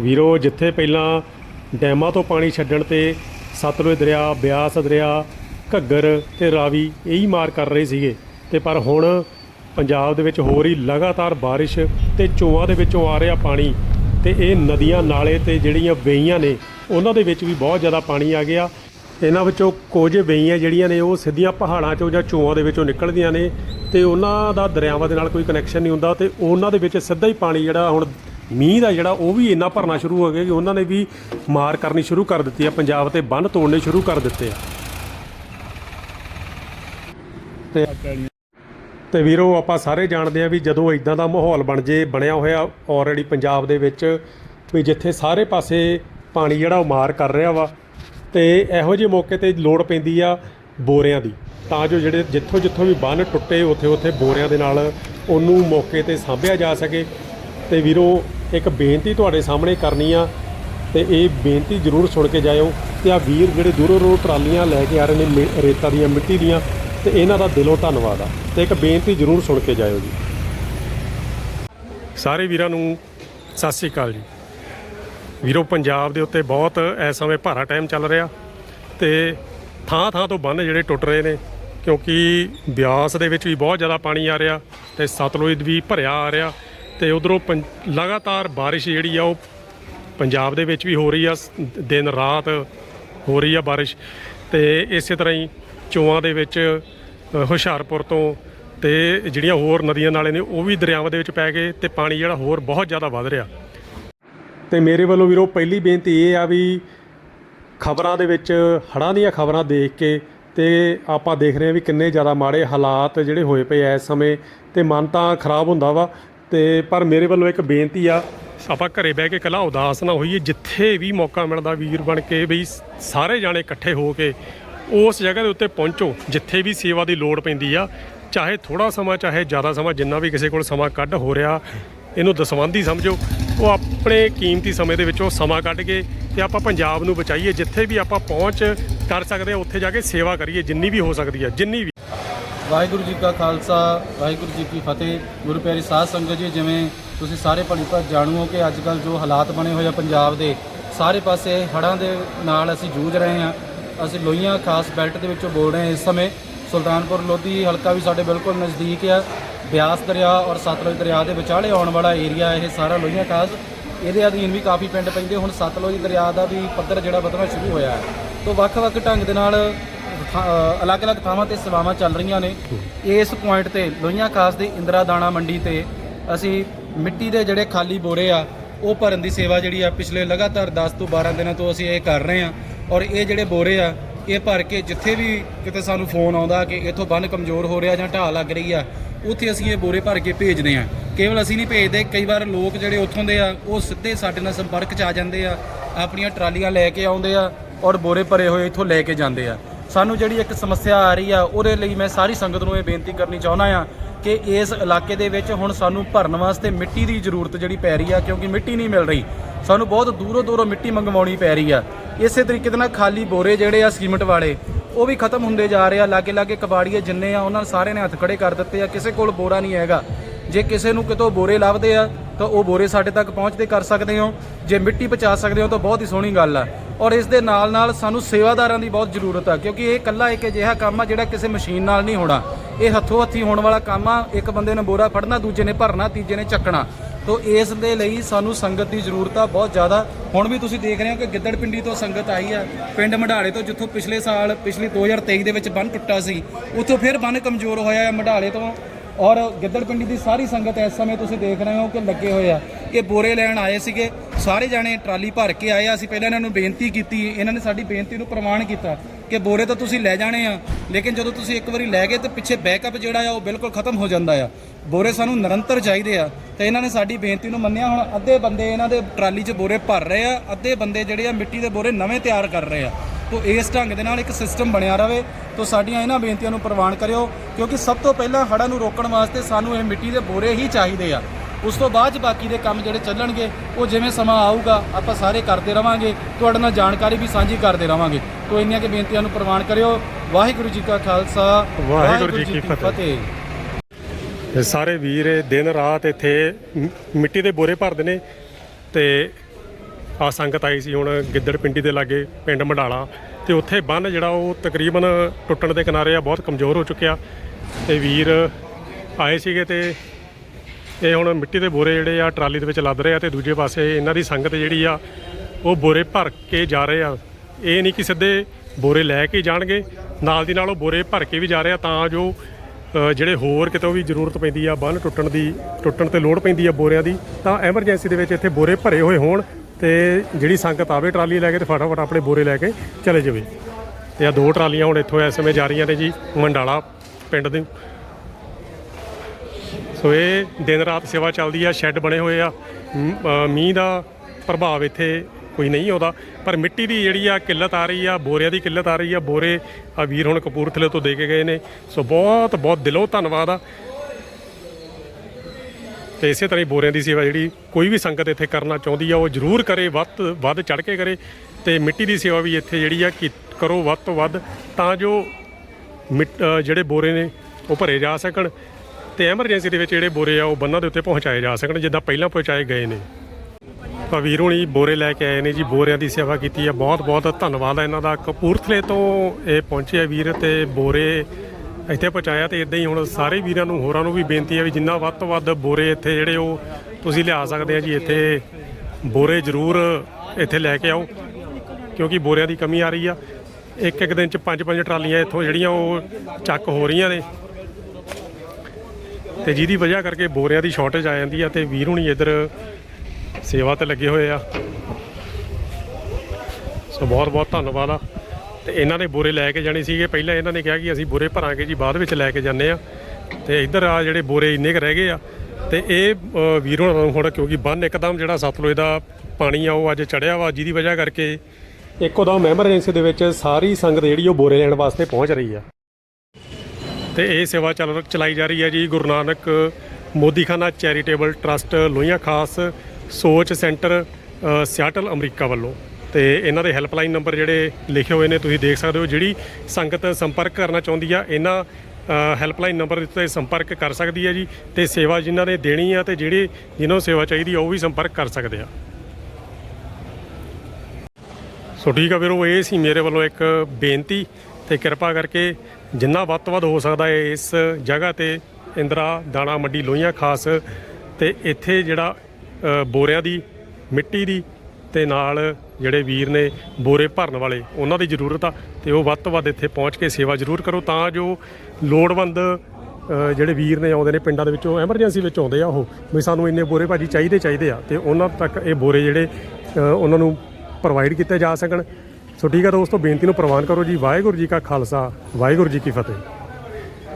ਵੀਰੋ, ਜਿੱਥੇ ਪਹਿਲਾਂ ਡੈਮਾਂ ਤੋਂ ਪਾਣੀ ਛੱਡਣ ਤੇ ਸਤਲੁਜ ਦਰਿਆ, ਬਿਆਸ ਦਰਿਆ, ਘੱਗਰ ਤੇ ਰਾਵੀ ਇਹੀ ਮਾਰ ਕਰ ਰਹੇ ਸੀਗੇ। ਤੇ ਪਰ ਹੁਣ ਪੰਜਾਬ ਦੇ ਵਿੱਚ ਹੋ ਰਹੀ ਲਗਾਤਾਰ ਬਾਰਿਸ਼ ਤੇ ਚੋਆਂ ਦੇ ਵਿੱਚੋਂ ਆ ਰਿਹਾ ਪਾਣੀ ਤੇ ਇਹ ਨਦੀਆਂ ਨਾਲੇ ਤੇ ਜਿਹੜੀਆਂ ਵੇਈਆਂ ਨੇ, ਉਹਨਾਂ ਦੇ ਵਿੱਚ ਵੀ ਬਹੁਤ ਜ਼ਿਆਦਾ ਪਾਣੀ ਆ ਗਿਆ। ਇਹਨਾਂ ਵਿੱਚੋਂ ਕੁਝ ਵੇਈਆਂ ਜਿਹੜੀਆਂ ਨੇ, ਉਹ ਸਿੱਧੀਆਂ ਪਹਾੜਾਂ ਚੋਂ ਜਾਂ ਚੋਆਂ ਦੇ ਵਿੱਚੋਂ ਨਿਕਲਦੀਆਂ ਨੇ ਤੇ ਉਹਨਾਂ ਦਾ ਦਰਿਆਵਾਂ ਦੇ ਨਾਲ ਕੋਈ ਕਨੈਕਸ਼ਨ ਨਹੀਂ ਹੁੰਦਾ ਤੇ ਉਹਨਾਂ ਦੇ ਵਿੱਚ ਸਿੱਧਾ ਹੀ ਪਾਣੀ ਜਿਹੜਾ ਹੁਣ ਮੀਂਹ ਦਾ ਜਿਹੜਾ ਉਹ ਵੀ ਇੰਨਾ ਭਰਨਾ ਸ਼ੁਰੂ ਹੋ ਗਿਆ ਕਿ ਉਹਨਾਂ ਨੇ ਵੀ ਮਾਰ ਕਰਨੀ ਸ਼ੁਰੂ ਕਰ ਦਿੱਤੀ ਆ, ਪੰਜਾਬ ਤੇ ਬੰਨ ਤੋੜਨੇ ਸ਼ੁਰੂ ਕਰ ਦਿੱਤੇ ਆ। ਤੇ ਤੇ ਵੀਰੋ, ਆਪਾਂ ਸਾਰੇ ਜਾਣਦੇ ਆ ਵੀ ਜਦੋਂ ਇਦਾਂ ਦਾ ਮਾਹੌਲ ਬਣ ਜੇ, ਬਣਿਆ ਹੋਇਆ ਆਲਰੇਡੀ ਪੰਜਾਬ ਦੇ ਵਿੱਚ, ਵੀ ਜਿੱਥੇ ਸਾਰੇ ਪਾਸੇ ਪਾਣੀ ਜਿਹੜਾ ਉਹ ਮਾਰ ਕਰ ਰਿਹਾ ਵਾ, ਤੇ ਇਹੋ ਜਿਹੇ ਮੌਕੇ ਤੇ ਲੋੜ ਪੈਂਦੀ ਆ ਬੋਰਿਆਂ ਦੀ। ਤਾਂ ਜੋ ਜਿਹੜੇ ਜਿੱਥੋਂ ਜਿੱਥੋਂ ਵੀ ਬੰਨ ਟੁੱਟੇ ਉੱਥੇ ਉੱਥੇ ਬੋਰਿਆਂ ਦੇ ਨਾਲ ਉਹਨੂੰ ਮੌਕੇ ਤੇ ਸਾਂਭਿਆ ਜਾ ਸਕੇ। ਤੇ ਵੀਰੋ ਇੱਕ ਬੇਨਤੀ ਤੁਹਾਡੇ ਸਾਹਮਣੇ ਕਰਨੀ ਆ ਤੇ ਇਹ ਬੇਨਤੀ ਜ਼ਰੂਰ ਸੁਣ ਕੇ ਜਾਇਓ ਤੇ ਆ ਵੀਰ ਜਿਹੜੇ ਦੂਰੋਂ ਦੂਰੋਂ ਟਰਾਲੀਆਂ ਲੈ ਕੇ ਆ ਰਹੇ ਨੇ ਮਿ- ਰੇਤਾ ਦੀਆਂ ਮਿੱਟੀ ਦੀਆਂ, ਤੇ ਇਹਨਾਂ ਦਾ ਦਿਲੋਂ ਧੰਨਵਾਦ ਆ। ਤੇ ਇੱਕ ਬੇਨਤੀ ਜ਼ਰੂਰ ਸੁਣ ਕੇ ਜਾਇਓ ਜੀ। ਸਾਰੇ ਵੀਰਾਂ ਨੂੰ ਸਤਿ ਸ੍ਰੀ ਅਕਾਲ ਜੀ। ਵੀਰੋ, ਪੰਜਾਬ ਦੇ ਉੱਤੇ ਬਹੁਤ ਇਸ ਸਮੇਂ ਭਾਰਾ ਟਾਈਮ ਚੱਲ ਰਿਹਾ ਤੇ ਥਾਂ ਥਾਂ ਤੋਂ ਬੰਨ ਜਿਹੜੇ ਟੁੱਟ ਰਹੇ ਨੇ, ਕਿਉਂਕਿ ਬਿਆਸ ਦੇ ਵਿੱਚ ਵੀ ਬਹੁਤ ਜ਼ਿਆਦਾ ਪਾਣੀ ਆ ਰਿਹਾ ਤੇ ਸਤਲੁਜ ਵੀ ਭਰਿਆ ਆ ਰਿਹਾ। ਤੇ ਉਧਰੋਂ ਲਗਾਤਾਰ ਬਾਰਿਸ਼ ਜਿਹੜੀ ਆ ਉਹ ਪੰਜਾਬ ਦੇ ਵਿੱਚ ਵੀ ਹੋ ਰਹੀ ਆ ਦਿਨ ਰਾਤ ਹੋ ਰਹੀ ਆ ਬਾਰਿਸ਼ ਤੇ ਇਸੇ ਤਰ੍ਹਾਂ ਹੀ ਚੋਆਂ ਦੇ ਵਿੱਚ ਹੁਸ਼ਿਆਰਪੁਰ ਤੋਂ ਤੇ ਜਿਹੜੀਆਂ ਹੋਰ ਨਦੀਆਂ ਨਾਲੇ ਨੇ, ਉਹ ਵੀ ਦਰਿਆਵਾਂ ਦੇ ਵਿੱਚ ਪੈ ਗਏ ਤੇ ਪਾਣੀ ਜਿਹੜਾ ਹੋਰ ਬਹੁਤ ਜ਼ਿਆਦਾ ਵੱਧ ਰਿਹਾ। ਤੇ ਮੇਰੇ ਵੱਲੋਂ ਵੀਰੋ ਪਹਿਲੀ ਬੇਨਤੀ ਇਹ ਆ ਵੀ ਖਬਰਾਂ ਦੇ ਵਿੱਚ, ਹੜ੍ਹਾਂ ਦੀਆਂ ਖਬਰਾਂ ਦੇਖ ਕੇ ਤੇ ਆਪਾਂ ਦੇਖ ਰਹੇ ਹਾਂ ਵੀ ਕਿੰਨੇ ਜ਼ਿਆਦਾ ਮਾੜੇ ਹਾਲਾਤ ਜਿਹੜੇ ਹੋਏ ਪਏ ਐ ਇਸ ਸਮੇਂ ਤੇ ਮਨ ਤਾਂ ਖਰਾਬ ਹੁੰਦਾ ਵਾ ਤੇ ਪਰ ਮੇਰੇ ਵੱਲੋਂ ਇੱਕ ਬੇਨਤੀ ਆ, ਆਪਾਂ ਘਰੇ ਬਹਿ ਕੇ ਇਕੱਲਾ ਉਦਾਸ ਨਾ ਹੋਈਏ, ਜਿੱਥੇ ਵੀ ਮੌਕਾ ਮਿਲਦਾ ਵੀਰ ਬਣ ਕੇ ਵੀ ਸਾਰੇ ਜਾਣੇ ਇਕੱਠੇ ਹੋ ਕੇ ਉਸ ਜਗ੍ਹਾ ਦੇ ਉੱਤੇ ਪਹੁੰਚੋ, ਜਿੱਥੇ ਵੀ ਸੇਵਾ ਦੀ ਲੋੜ ਪੈਂਦੀ ਆ, ਚਾਹੇ ਥੋੜਾ ਸਮਾਂ, ਚਾਹੇ ਜ਼ਿਆਦਾ ਸਮਾਂ, ਜਿੰਨਾ ਵੀ ਕਿਸੇ ਕੋਲ ਸਮਾਂ ਕੱਢ ਹੋ ਰਿਹਾ, ਇਹਨੂੰ ਦਸਵੰਦੀ ਸਮਝੋ। ਉਹ ਆਪਣੇ ਕੀਮਤੀ ਸਮੇਂ ਦੇ ਵਿੱਚ ਉਹ ਸਮਾਂ ਕੱਢ ਕੇ ਤੇ ਆਪਾਂ ਪੰਜਾਬ ਨੂੰ ਬਚਾਈਏ, ਜਿੱਥੇ ਵੀ ਆਪਾਂ ਪਹੁੰਚ ਕਰ ਸਕਦੇ ਹਾਂ ਉੱਥੇ ਜਾ ਕੇ ਸੇਵਾ ਕਰੀਏ, ਜਿੰਨੀ ਵੀ ਹੋ ਸਕਦੀ ਹੈ ਜਿੰਨੀ ਵੀ ਵਾਹਿਗੁਰੂ ਜੀ ਕਾ ਖਾਲਸਾ, ਵਾਹਿਗੁਰੂ ਜੀ ਕੀ ਫਤਿਹ। ਗੁਰੂ ਪਿਆਰੀ ਸਾਧ ਸੰਗਤ ਜੀ, ਜਿਵੇਂ ਤੁਸੀਂ ਸਾਰੇ ਭਲੀ ਭਾਤ ਜਾਣੂ ਹੋ ਕਿ ਅੱਜ ਕੱਲ ਜੋ ਹਾਲਾਤ ਬਣੇ ਹੋਏ ਆ ਪੰਜਾਬ ਦੇ, ਸਾਰੇ ਪਾਸੇ ਹੜ੍ਹਾਂ ਦੇ ਨਾਲ ਅਸੀਂ ਜੂਝ ਰਹੇ ਹਾਂ। ਅਸੀਂ ਲੋਹੀਆਂ ਖਾਸ ਬੈਲਟ ਦੇ ਵਿੱਚੋਂ ਬੋਲ ਰਹੇ ਹਾਂ ਇਸ ਸਮੇਂ। ਸੁਲਤਾਨਪੁਰ ਲੋਧੀ ਹਲਕਾ ਵੀ ਸਾਡੇ ਬਿਲਕੁਲ ਨਜ਼ਦੀਕ ਆ। ਬਿਆਸ ਦਰਿਆ ਔਰ ਸਤਲੁਜ ਦਰਿਆ ਦੇ ਵਿਚਾਲੇ ਆਉਣ ਵਾਲਾ ਏਰੀਆ ਇਹ ਸਾਰਾ ਲੋਹੀਆਂ ਖਾਸ। ਇਹਦੇ ਅਧੀਨ ਵੀ ਕਾਫੀ ਪਿੰਡ ਪੈਂਦੇ, ਹੁਣ ਸਤਲੁਜ ਦਰਿਆ ਦਾ ਵੀ ਪੱਧਰ ਜਿਹੜਾ ਵਧਣਾ ਸ਼ੁਰੂ ਹੋਇਆ ਹੈ। ਤੋਂ ਵੱਖ-ਵੱਖ ਢੰਗ ਦੇ ਨਾਲ ਥਾਂ- ਅਲੱਗ-ਅਲੱਗ ਥਾਵਾਂ ਤੇ ਸੇਵਾਵਾਂ ਚੱਲ ਰਹੀਆਂ ਨੇ। ਇਸ ਪੁਆਇੰਟ ਤੇ ਲੋਹੀਆਂ ਖਾਸ ਦੇ ਇੰਦਰਾ ਦਾਣਾ ਮੰਡੀ ਤੇ ਅਸੀਂ ਮਿੱਟੀ ਦੇ ਜਿਹੜੇ ਖਾਲੀ ਬੋਰੇ ਆ, ਉਹ ਭਰਨ ਦੀ ਸੇਵਾ ਜਿਹੜੀ ਆ ਪਿਛਲੇ ਲਗਾਤਾਰ 10 ਤੋਂ 12 ਦਿਨਾਂ ਤੋਂ ਅਸੀਂ ਇਹ ਕਰ ਰਹੇ ਆ ਔਰ ਇਹ ਜਿਹੜੇ ਬੋਰੇ ਆ, ਇਹ ਭਰ ਕੇ ਜਿੱਥੇ ਵੀ ਕਿਤੇ ਸਾਨੂੰ ਫੋਨ ਆਉਂਦਾ ਕਿ ਇੱਥੋਂ ਬੰਨ ਕਮਜ਼ੋਰ ਹੋ ਰਿਹਾ ਜਾਂ ਢਾਹ ਲੱਗ ਰਹੀ ਆ, ਉੱਥੇ ਅਸੀਂ ਇਹ ਬੋਰੇ ਭਰ ਕੇ ਭੇਜਦੇ ਆ ਕੇਵਲ ਅਸੀਂ ਨਹੀਂ ਭੇਜਦੇ, ਕਈ ਵਾਰ ਲੋਕ ਜਿਹੜੇ ਉੱਥੋਂ ਦੇ ਆ, ਉਹ ਸਿੱਧੇ ਸਾਡੇ ਨਾਲ ਸੰਪਰਕ 'ਚ ਆ ਜਾਂਦੇ ਆ, ਆਪਣੀਆਂ ਟਰਾਲੀਆਂ ਲੈ ਕੇ ਆਉਂਦੇ ਆ ਔਰ ਬੋਰੇ ਭਰੇ ਹੋਏ ਇੱਥੋਂ ਲੈ ਕੇ ਜਾਂਦੇ ਆ। ਸਾਨੂੰ ਜਿਹੜੀ ਇੱਕ ਸਮੱਸਿਆ ਆ ਰਹੀ ਆ, ਉਹਦੇ ਲਈ ਮੈਂ ਸਾਰੀ ਸੰਗਤ ਨੂੰ ਇਹ ਬੇਨਤੀ ਕਰਨੀ ਚਾਹੁੰਦਾ ਆ ਕਿ ਇਸ ਇਲਾਕੇ ਦੇ ਵਿੱਚ ਹੁਣ ਸਾਨੂੰ ਭਰਨ ਵਾਸਤੇ ਮਿੱਟੀ ਦੀ ਜ਼ਰੂਰਤ ਜਿਹੜੀ ਪੈ ਰਹੀ ਆ, ਕਿਉਂਕਿ ਮਿੱਟੀ ਨਹੀਂ ਮਿਲ ਰਹੀ। ਸਾਨੂੰ ਬਹੁਤ ਦੂਰੋਂ ਦੂਰੋਂ ਮਿੱਟੀ ਮੰਗਵਾਉਣੀ ਪੈ ਰਹੀ ਆ। ਇਸੇ ਤਰੀਕੇ ਦੇ ਨਾਲ ਖਾਲੀ ਬੋਰੇ ਜਿਹੜੇ ਆ, ਸੀਮਿੰਟ ਵਾਲੇ, ਉਹ ਵੀ ਖਤਮ ਹੁੰਦੇ ਜਾ ਰਹੇ ਆ। ਲਾਗੇ ਲਾਗੇ ਕਬਾੜੀਏ ਜਿੰਨੇ ਆ, ਉਹਨਾਂ ਸਾਰੇ ਨੇ ਹੱਥ ਖੜੇ ਕਰ ਦਿੱਤੇ ਆ। ਕਿਸੇ ਕੋਲ ਬੋਰਾ ਨਹੀਂ ਹੈਗਾ। ਜੇ ਕਿਸੇ ਨੂੰ ਕਿਤੋਂ ਬੋਰੇ ਲੱਭਦੇ ਆ, ਤਾਂ ਉਹ ਬੋਰੇ ਸਾਡੇ ਤੱਕ ਪਹੁੰਚਦੇ ਕਰ ਸਕਦੇ ਹੋ। ਜੇ ਮਿੱਟੀ ਪਹੁੰਚਾ ਸਕਦੇ ਹੋ, ਤਾਂ ਬਹੁਤ ਹੀ ਸੋਹਣੀ ਗੱਲ ਆ। ਔਰ ਇਸ ਦੇ ਨਾਲ ਨਾਲ ਸਾਨੂੰ ਸੇਵਾਦਾਰਾਂ ਦੀ ਬਹੁਤ ਜ਼ਰੂਰਤ ਆ, ਕਿਉਂਕਿ ਇਹ ਇਕੱਲਾ ਇੱਕ ਅਜਿਹਾ ਕੰਮ ਆ ਜਿਹੜਾ ਕਿਸੇ ਮਸ਼ੀਨ ਨਾਲ ਨਹੀਂ ਹੋਣਾ। ਇਹ ਹੱਥੋਂ ਹੱਥੀ ਹੋਣ ਵਾਲਾ ਕੰਮ ਆ, ਇੱਕ ਬੰਦੇ ਨੇ ਬੋਰਾ ਫੜਨਾ, ਦੂਜੇ ਨੇ ਭਰਨਾ, ਤੀਜੇ ਨੇ ਚੱਕਣਾ। ਤੋ ਇਸ ਦੇ ਲਈ ਸਾਨੂੰ ਸੰਗਤ ਦੀ ਜ਼ਰੂਰਤ ਆ ਬਹੁਤ ਜ਼ਿਆਦਾ। ਹੁਣ ਵੀ ਤੁਸੀਂ ਦੇਖ ਰਹੇ ਹੋ ਕਿ ਗਿੱਦੜ ਪਿੰਡੀ ਤੋਂ ਸੰਗਤ ਆਈ ਆ। ਪਿੰਡ ਮਢਾਲੇ ਤੋਂ ਜਿੱਥੋਂ ਪਿਛਲੇ ਸਾਲ, ਪਿਛਲੀ 2023 ਦੇ ਵਿੱਚ ਬੰਨ ਟੁੱਟਾ ਸੀ, ਉੱਥੋਂ ਫਿਰ ਬੰਨ ਕਮਜ਼ੋਰ ਹੋਇਆ ਹੈ ਮਢਾਲੇ ਤੋਂ। ਔਰ ਗਿੱਦੜ ਪਿੰਡੀ ਦੀ ਸਾਰੀ ਸੰਗਤ ਇਸ ਸਮੇਂ ਤੁਸੀਂ ਦੇਖ ਰਹੇ ਹੋ ਕਿ ਲੱਗੇ ਹੋਏ ਆ। ਇਹ ਬੋਰੇ ਲੈਣ ਆਏ ਸੀਗੇ। ਸਾਰੇ ਜਾਣੇ ਟਰਾਲੀ ਭਰ ਕੇ ਆਏ ਆ। ਅਸੀਂ ਪਹਿਲਾਂ ਇਹਨਾਂ ਨੂੰ ਬੇਨਤੀ ਕੀਤੀ। ਇਹਨਾਂ ਨੇ ਸਾਡੀ ਬੇਨਤੀ ਨੂੰ ਪ੍ਰਵਾਨ ਕੀਤਾ ਕਿ ਬੋਰੇ ਤਾਂ ਤੁਸੀਂ ਲੈ ਜਾਣੇ ਆ। ਲੇਕਿਨ ਜਦੋਂ ਤੁਸੀਂ ਇੱਕ ਵਾਰੀ ਲੈ ਗਏ ਤੇ ਪਿੱਛੇ ਬੈਕਅਪ ਜਿਹੜਾ ਆ, ਉਹ ਬਿਲਕੁਲ ਖਤਮ ਹੋ ਜਾਂਦਾ ਆ। ਬੋਰੇ ਸਾਨੂੰ ਨਿਰੰਤਰ ਚਾਹੀਦੇ ਆ। ਤੇ ਇਹਨਾਂ ਨੇ ਸਾਡੀ ਬੇਨਤੀ ਨੂੰ ਮੰਨਿਆ। ਹੁਣ ਅੱਧੇ ਬੰਦੇ ਇਹਨਾਂ ਦੇ ਟਰਾਲੀ 'ਚ ਬੋਰੇ ਭਰ ਰਹੇ ਆ। ਅੱਧੇ ਬੰਦੇ ਜਿਹੜੇ ਆ ਮਿੱਟੀ ਦੇ ਬੋਰੇ ਨਵੇਂ ਤਿਆਰ ਕਰ ਰਹੇ ਆ। ਤੋ ਇਸ ਢੰਗ ਦੇ ਨਾਲ ਇੱਕ ਸਿਸਟਮ ਬਣਿਆ ਰਵੇ ਤੋ ਸਾਡੀਆਂ ਇਹਨਾਂ ਬੇਨਤੀਆਂ ਨੂੰ ਪ੍ਰਵਾਨ ਕਰਿਓ ਕਿਉਂਕਿ ਸਭ ਤੋਂ ਪਹਿਲਾਂ ਹੜ੍ਹਾਂ ਨੂੰ ਰੋਕਣ ਵਾਸਤੇ ਸਾਨੂੰ ਇਹ ਮਿੱਟੀ ਦੇ ਬੋਰੇ ਹੀ ਚਾਹੀਦੇ ਆ। ਉਸ ਤੋਂ ਬਾਅਦ ਬਾਕੀ ਦੇ ਕੰਮ ਜਿਹੜੇ ਚੱਲਣਗੇ ਉਹ ਜਿਵੇਂ ਸਮਾਂ ਆਊਗਾ ਆਪਾਂ ਸਾਰੇ ਕਰਦੇ ਰਵਾਂਗੇ ਤੁਹਾਡੇ ਨਾਲ ਜਾਣਕਾਰੀ ਵੀ ਸਾਂਝੀ ਕਰਦੇ ਰਵਾਂਗੇ। ਤੋ ਇੰਨੀਆਂ ਕਿ ਬੇਨਤੀਆਂ ਨੂੰ ਪ੍ਰਵਾਨ ਕਰਿਓ। ਵਾਹਿਗੁਰੂ ਜੀ ਕਾ ਖਾਲਸਾ ਵਾਹਿਗੁਰੂ ਜੀ ਕੀ ਫਤਿਹ। ਸਾਰੇ ਵੀਰ ਦਿਨ ਰਾਤ ਇੱਥੇ ਮਿੱਟੀ ਦੇ ਬੋਰੇ ਭਰਦੇ ਨੇ ਤੇ ਆ ਸੰਗਤ ਆਈ ਸੀ ਹੁਣ ਗਿੱਦੜ ਪਿੰਡੀ ਦੇ ਲਾਗੇ, ਪਿੰਡ ਮੰਡਾਲਾ। ਤੇ ਉੱਥੇ ਬੰਨ ਜਿਹੜਾ ਉਹ ਤਕਰੀਬਨ ਟੁੱਟਣ ਦੇ ਕਿਨਾਰੇ ਆ, ਬਹੁਤ ਕਮਜ਼ੋਰ ਹੋ ਚੁੱਕਿਆ। ਤੇ ਵੀਰ ਆਏ ਸੀਗੇ ਤੇ ਇਹ ਹੁਣ ਮਿੱਟੀ ਦੇ ਬੋਰੇ ਜਿਹੜੇ ਆ, ਟਰਾਲੀ ਦੇ ਵਿੱਚ ਲੱਦ ਰਹੇ ਆ ਤੇ ਦੂਜੇ ਪਾਸੇ ਇਹਨਾਂ ਦੀ ਸੰਗਤ ਜਿਹੜੀ ਆ, ਉਹ ਬੋਰੇ ਭਰ ਕੇ ਜਾ ਰਹੇ ਆ। ਇਹ ਨਹੀਂ ਕਿ ਸਿੱਧੇ ਬੋਰੇ ਲੈ ਕੇ ਜਾਣਗੇ, ਨਾਲ ਦੀ ਨਾਲ ਉਹ ਬੋਰੇ ਭਰ ਕੇ ਵੀ ਜਾ ਰਹੇ ਆ, ਤਾਂ ਜੋ ਜਿਹੜੇ ਹੋਰ ਕਿਤੋਂ ਵੀ ਜ਼ਰੂਰਤ ਪੈਂਦੀ ਆ, ਬੰਨ ਟੁੱਟਣ ਦੀ, ਟੁੱਟਣ ਤੇ ਲੋੜ ਪੈਂਦੀ ਆ ਬੋਰਿਆਂ ਦੀ, ਤਾਂ ਐਮਰਜੈਂਸੀ ਦੇ ਵਿੱਚ ਇੱਥੇ ਬੋਰੇ ਭਰੇ ਹੋਏ ਹੋਣ। ਤੇ ਜਿਹੜੀ ਸੰਗਤ ਆਵੇ ਟਰਾਲੀ ਲੈ ਕੇ ਤੇ ਫਟਾਫਟ ਆਪਣੇ ਬੋਰੇ ਲੈ ਕੇ ਚਲੇ ਜਾਵੇ। ਤੇ ਆ ਦੋ ਟਰਾਲੀਆਂ ਹੁਣ ਇੱਥੋਂ ਇਸ ਸਮੇਂ ਜਾ ਰਹੀਆਂ ਨੇ ਜੀ, ਮੰਡਾਲਾ ਪਿੰਡ ਦੇ। ਸੋ ਇਹ ਦਿਨ ਰਾਤ ਸੇਵਾ ਚੱਲਦੀ ਆ, ਸ਼ੈੱਡ ਬਣੇ ਹੋਏ ਆ। ਮੀਂਹ ਦਾ ਪ੍ਰਭਾਵ ਇੱਥੇ ਕੋਈ ਨਹੀਂ ਆਉਂਦਾ ਪਰ ਮਿੱਟੀ ਦੀ ਜਿਹੜੀ ਆ ਕਿੱਲਤ ਆ ਰਹੀ ਆ, ਬੋਰਿਆਂ ਦੀ ਕਿੱਲਤ ਆ ਰਹੀ ਆ। ਬੋਰੇ ਆ ਵੀਰ ਹੁਣ ਕਪੂਰਥਲੇ ਤੋਂ ਦੇ ਕੇ ਗਏ ਨੇ। ਸੋ ਬਹੁਤ ਬਹੁਤ ਦਿਲੋਂ ਧੰਨਵਾਦ ਆ। ਤੇ ਇਸੇ ਤਰ੍ਹਾਂ ਹੀ ਬੋਰਿਆਂ ਦੀ ਸੇਵਾ ਜਿਹੜੀ ਕੋਈ ਵੀ ਸੰਗਤ ਇੱਥੇ ਕਰਨਾ ਚਾਹੁੰਦੀ ਆ, ਉਹ ਜ਼ਰੂਰ ਕਰੇ, ਵੱਧ ਵੱਧ ਚੜ ਕੇ ਕਰੇ ਤੇ ਮਿੱਟੀ ਦੀ ਸੇਵਾ ਵੀ ਇੱਥੇ ਜਿਹੜੀ ਆ ਕਿ ਕਰੋ ਵੱਧ ਤੋਂ ਵੱਧ ਤਾਂ ਜੋ ਮਿੱਟ- ਜਿਹੜੇ ਬੋਰੇ ਨੇ ਉਹ ਭਰੇ ਜਾ ਸਕਣ ਤੇ ਐਮਰਜੈਂਸੀ ਦੇ ਵਿੱਚ ਜਿਹੜੇ ਬੋਰੇ ਆ, ਉਹ ਬੰਨਾਂ ਦੇ ਉੱਤੇ ਪਹੁੰਚਾਏ ਜਾ ਸਕਣ, ਜਿੱਦਾਂ ਪਹਿਲਾਂ ਪਹੁੰਚਾਏ ਗਏ ਨੇ। ਤਾਂ ਵੀਰ ਹੁਣੀ ਬੋਰੇ ਲੈ ਕੇ ਆਏ ਨੇ ਜੀ, ਬੋਰਿਆਂ ਦੀ ਸੇਵਾ ਕੀਤੀ ਆ ਬਹੁਤ ਬਹੁਤ ਧੰਨਵਾਦ ਹੈ ਇਹਨਾਂ ਦਾ। ਕਪੂਰਥਲੇ ਤੋਂ ਇਹ ਪਹੁੰਚੇ ਆ ਵੀਰ ਤੇ ਬੋਰੇ ਇੱਥੇ ਪਹੁੰਚਾਇਆ ਤੇ ਇਦਾਂ ਹੀ ਹੁਣ ਸਾਰੇ ਵੀਰਾਂ ਨੂੰ, ਹੋਰਾਂ ਨੂੰ ਵੀ ਬੇਨਤੀ ਹੈ ਵੀ ਜਿੰਨਾ ਵੱਧ ਤੋਂ ਵੱਧ ਬੋਰੇ ਇੱਥੇ ਜਿਹੜੇ ਉਹ ਤੁਸੀਂ ਲਿਆ ਸਕਦੇ ਆ ਜੀ, ਇੱਥੇ ਬੋਰੇ ਜ਼ਰੂਰ ਇੱਥੇ ਲੈ ਕੇ ਆਓ, ਕਿਉਂਕਿ ਬੋਰਿਆਂ ਦੀ ਕਮੀ ਆ ਰਹੀ ਆ। ਇੱਕ ਇੱਕ ਦਿਨ ਚ ਪੰਜ ਪੰਜ ਟਰਾਲੀਆਂ ਇੱਥੋਂ ਜਿਹੜੀਆਂ ਉਹ ਚੱਕ ਹੋ ਰਹੀਆਂ ਨੇ। ਤੇ ਜਿਹਦੀ ਵਜ੍ਹਾ ਕਰਕੇ ਬੋਰਿਆਂ ਦੀ ਸ਼ਾਰਟੇਜ ਆ ਜਾਂਦੀ ਆ ਤੇ ਵੀਰ ਹੁਣੀ ਇੱਧਰ ਸੇਵਾ ਤੇ ਲੱਗੇ ਹੋਏ ਆ। ਸੋ ਬਹੁਤ ਬਹੁਤ ਧੰਨਵਾਦ ਆ। ਤੇ ਇਹਨਾਂ ਨੇ ਬੋਰੇ ਲੈ ਕੇ ਜਾਣੇ ਸੀਗੇ। ਪਹਿਲਾਂ ਇਹਨਾਂ ਨੇ ਕਿਹਾ ਕਿ ਅਸੀਂ ਬੋਰੇ ਭਰਾਂਗੇ ਜੀ ਬਾਅਦ ਵਿੱਚ ਲੈ ਕੇ ਜਾਂਦੇ ਆ ਤੇ ਇੱਧਰ ਆ ਜਿਹੜੇ ਬੋਰੇ ਇੰਨੇ ਕੁ ਰਹਿ ਗਏ ਆ। ਤੇ ਇਹ ਅ, ਨੂੰ ਹੁਣ ਕਿਉਂਕਿ ਬੰਨ ਇੱਕਦਮ ਜਿਹੜਾ ਸਤਲੁਜ ਦਾ ਪਾਣੀ ਆ ਉਹ ਅੱਜ ਚੜਿਆ ਵਾ। ਜਿਹਦੀ ਵਜ੍ਹਾ ਕਰਕੇ ਇੱਕੋ ਦਮ ਐਮਰਜੈਂਸੀ ਦੇ ਵਿੱਚ ਸਾਰੀ ਸੰਗਤ ਜਿਹੜੀ ਉਹ ਬੋਰੇ ਲੈਣ ਵਾਸਤੇ ਪਹੁੰਚ ਰਹੀ ਆ। ਤੇ ਇਹ ਸੇਵਾ ਚੱਲ ਚਲਾਈ ਜਾ ਰਹੀ ਹੈ ਜੀ। ਗੁਰੂ ਨਾਨਕ ਮੋਦੀਖਾਨਾ ਚੈਰੀਟੇਬਲ ਟਰਸਟ ਲੋਹੀਆਂ ਖਾਸ ਸੋਚ ਸੈਂਟਰ ਸਿਆਟਲ ਅਮਰੀਕਾ ਵੱਲੋਂ। ਤੇ ਇਹਨਾਂ ਦੇ ਹੈਲਪਲਾਈਨ ਨੰਬਰ ਜਿਹੜੇ ਲਿਖੇ ਹੋਏ ਨੇ, ਤੁਸੀਂ ਦੇਖ ਸਕਦੇ ਹੋ ਜਿਹੜੀ ਸੰਗਤ ਸੰਪਰਕ ਕਰਨਾ ਚਾਹੁੰਦੀ ਆ, ਇਹਨਾਂ ਹੈਲਪਲਾਈਨ ਨੰਬਰ ਉੱਤੇ ਸੰਪਰਕ ਕਰ ਸਕਦੀ ਹੈ ਜੀ ਤੇ ਸੇਵਾ ਜਿਨ੍ਹਾਂ ਨੇ ਦੇਣੀ ਆ ਤੇ ਜਿਹੜੇ ਜਿਨ੍ਹਾਂ ਨੂੰ ਸੇਵਾ ਚਾਹੀਦੀ ਆ, ਉਹ ਵੀ ਸੰਪਰਕ ਕਰ ਸਕਦੇ ਆ। ਸੋ ਠੀਕ ਆ ਵੀਰੋ, ਇਹ ਸੀ ਮੇਰੇ ਵੱਲੋਂ ਇੱਕ ਬੇਨਤੀ ਤੇ ਕਿਰਪਾ ਕਰਕੇ ਜਿੰਨਾ ਵੱਧ ਤੋਂ ਵੱਧ ਹੋ ਸਕਦਾ ਹੈ ਇਸ ਜਗ੍ਹਾ ਤੇ ਇੰਦਰਾ ਦਾਣਾ ਮੰਡੀ ਲੋਹੀਆਂ ਖਾਸ ਤੇ ਇੱਥੇ ਜਿਹੜਾ ਬੋਰਿਆਂ ਦੀ, ਮਿੱਟੀ ਦੀ ਤੇ ਨਾਲ ਜਿਹੜੇ ਵੀਰ ਨੇ ਬੋਰੇ ਭਰਨ ਵਾਲੇ, ਉਹਨਾਂ ਦੀ ਜ਼ਰੂਰਤ ਆ ਤੇ ਉਹ ਵੱਧ ਤੋਂ ਵੱਧ ਇੱਥੇ ਪਹੁੰਚ ਕੇ ਸੇਵਾ ਜ਼ਰੂਰ ਕਰੋ ਤਾਂ ਜੋ ਲੋੜਵੰਦ ਜਿਹੜੇ ਵੀਰ ਨੇ ਆਉਂਦੇ ਨੇ ਪਿੰਡਾਂ ਦੇ ਵਿੱਚੋਂ, ਐਮਰਜੈਂਸੀ ਵਿੱਚ ਆਉਂਦੇ ਆ ਉਹ, ਵੀ ਸਾਨੂੰ ਇੰਨੇ ਬੋਰੇ ਭਾਜੀ ਚਾਹੀਦੇ ਚਾਹੀਦੇ ਆ ਤੇ ਉਹਨਾਂ ਤੱਕ ਇਹ ਬੋਰੇ ਜਿਹੜੇ ਉਹਨਾਂ ਨੂੰ ਪ੍ਰੋਵਾਈਡ ਕੀਤੇ ਜਾ ਸਕਣ। ਸੋ ਠੀਕ ਆ ਦੋਸਤੋ, ਬੇਨਤੀ ਨੂੰ ਪ੍ਰਵਾਨ ਕਰੋ ਜੀ, ਵਾਹਿਗੁਰੂ ਜੀ ਕਾ ਖਾਲਸਾ, ਵਾਹਿਗੁਰੂ ਜੀ ਕੀ ਫਤਿਹ।